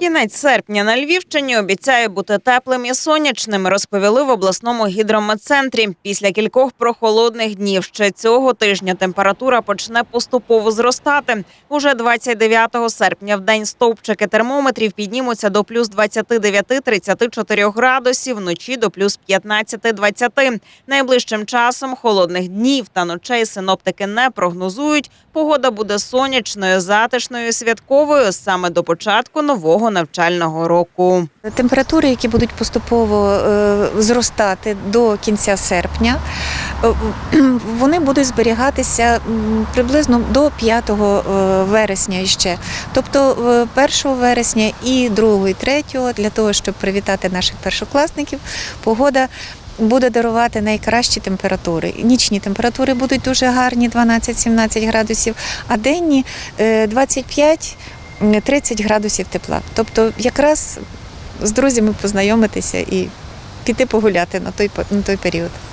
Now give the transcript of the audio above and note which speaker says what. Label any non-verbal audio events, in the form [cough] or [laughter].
Speaker 1: Кінець серпня на Львівщині обіцяє бути теплим і сонячним, розповіли в обласному гідрометцентрі. Після кількох прохолодних днів ще цього тижня температура почне поступово зростати. Уже 29 серпня в день стовпчики термометрів піднімуться до плюс 29-34 градусів, вночі до плюс 15-20. Найближчим часом холодних днів та ночей синоптики не прогнозують. Погода буде сонячною, затишною, святковою саме до початку нового навчального року.
Speaker 2: Температури, які будуть поступово е, зростати до кінця серпня, е, [clears throat] вони будуть зберігатися приблизно до 5 е, вересня ще. Тобто е, 1 вересня і 2, і 3, для того, щоб привітати наших першокласників, погода буде дарувати найкращі температури. Нічні температури будуть дуже гарні, 12-17 градусів, а денні е, 25 30 градусів тепла. Тобто, якраз з друзями познайомитися і піти погуляти на той, на той період.